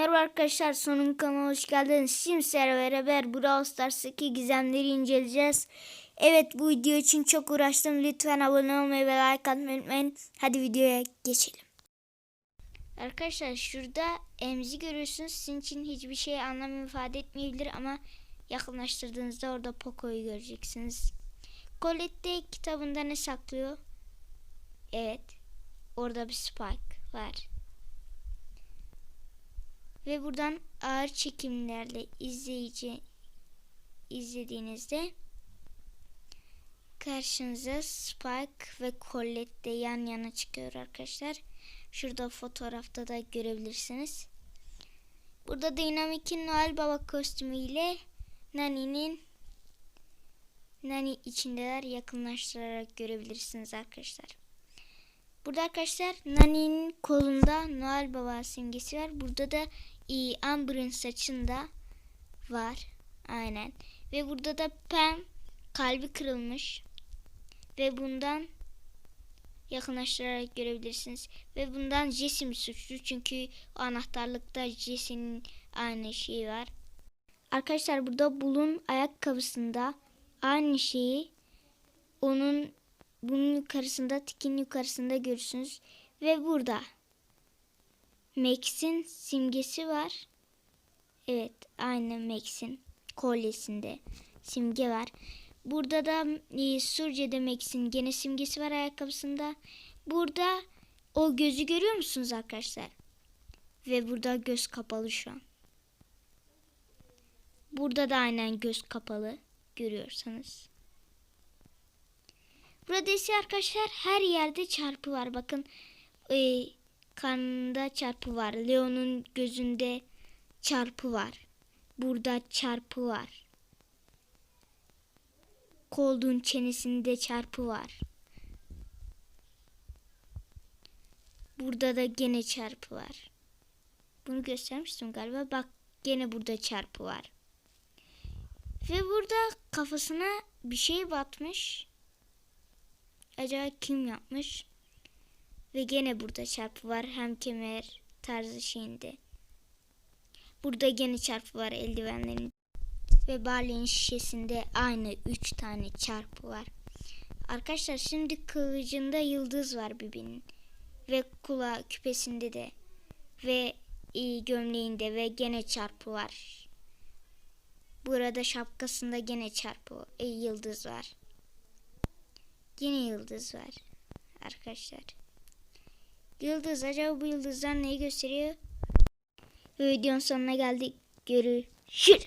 Merhaba arkadaşlar sonun kanalına hoş geldiniz. Şimdi beraber Brawl Stars'taki gizemleri inceleyeceğiz. Evet bu video için çok uğraştım. Lütfen abone olmayı ve like atmayı unutmayın. Hadi videoya geçelim. Arkadaşlar şurada emzi görüyorsunuz. Sizin için hiçbir şey anlam ifade etmeyebilir ama yakınlaştırdığınızda orada Poco'yu göreceksiniz. Colette kitabında ne saklıyor? Evet. Orada bir Spike var. Ve buradan ağır çekimlerle izleyici izlediğinizde karşınıza Spike ve Colette de yan yana çıkıyor arkadaşlar. Şurada fotoğrafta da görebilirsiniz. Burada Dynamic'in Noel Baba kostümü ile Nani'nin Nani içindeler yakınlaştırarak görebilirsiniz arkadaşlar. Burada arkadaşlar Nani'nin kolunda Noel Baba simgesi var. Burada da e, Amber'ın saçında var. Aynen. Ve burada da Pam kalbi kırılmış. Ve bundan yakınlaştırarak görebilirsiniz. Ve bundan Jesse mi suçlu? Çünkü o anahtarlıkta Jesse'nin aynı şeyi var. Arkadaşlar burada Bulun ayakkabısında aynı şeyi onun bunun yukarısında tikin yukarısında görürsünüz. Ve burada Max'in simgesi var. Evet aynı Max'in kolyesinde simge var. Burada da e, Surce'de Max'in gene simgesi var ayakkabısında. Burada o gözü görüyor musunuz arkadaşlar? Ve burada göz kapalı şu an. Burada da aynen göz kapalı görüyorsanız. Burada ise arkadaşlar her yerde çarpı var. Bakın e, karnında çarpı var. Leon'un gözünde çarpı var. Burada çarpı var. Cold'un çenesinde çarpı var. Burada da gene çarpı var. Bunu göstermiştim galiba. Bak gene burada çarpı var. Ve burada kafasına bir şey batmış. Acaba kim yapmış? Ve gene burada çarpı var. Hem kemer tarzı şeyinde. Burada gene çarpı var eldivenlerin. Ve Barley'in şişesinde aynı 3 tane çarpı var. Arkadaşlar şimdi kılıcında yıldız var Bibi'nin. Ve kulağı küpesinde de. Ve iyi gömleğinde ve gene çarpı var. Burada şapkasında gene çarpı e, yıldız var. Yine yıldız var. Arkadaşlar. Yıldız acaba bu yıldızdan neyi gösteriyor? Videonun sonuna geldik. Görüşürüz.